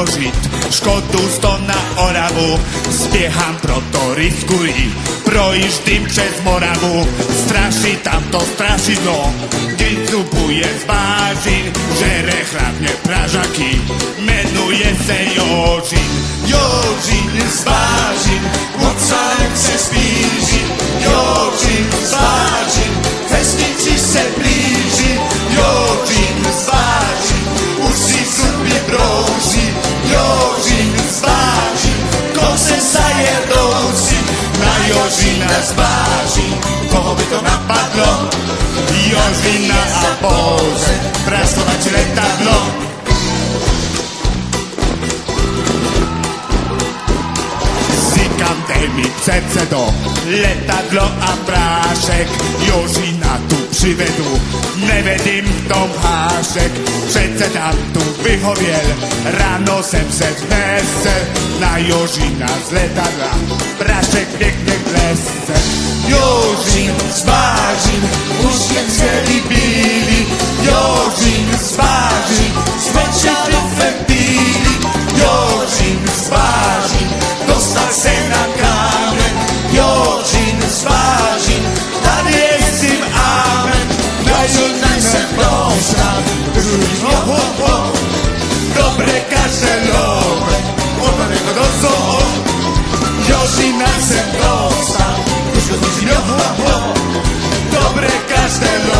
Jožit, Škodu sto na Oravu, zbieham proto riskuji, projíždím przez Moravu, straší tam to strašidlo, keď zupuje z vážin, žere chladne pražaky, menuje se Jožin Jožina z vážin, koho by to napadlo, Jožina a Bože, praskovat letadlo, Říkám, dej mi předsedo, letadlo a prášek, Jožina tu přivedu, nevedím v tom hášek, předseda tu vyhověl, ráno jsem se vznesl, na Jožina z letadla, prášek zważy, smeće do fertili, jođin dosta se na kamen, jođin zwaži, da vjezim amen, jođin nam se dosta, družimo ho ho, dobre kašelove, odmah neko dozo, jođin nam se dosta, družimo ho ho, dobre kašelove,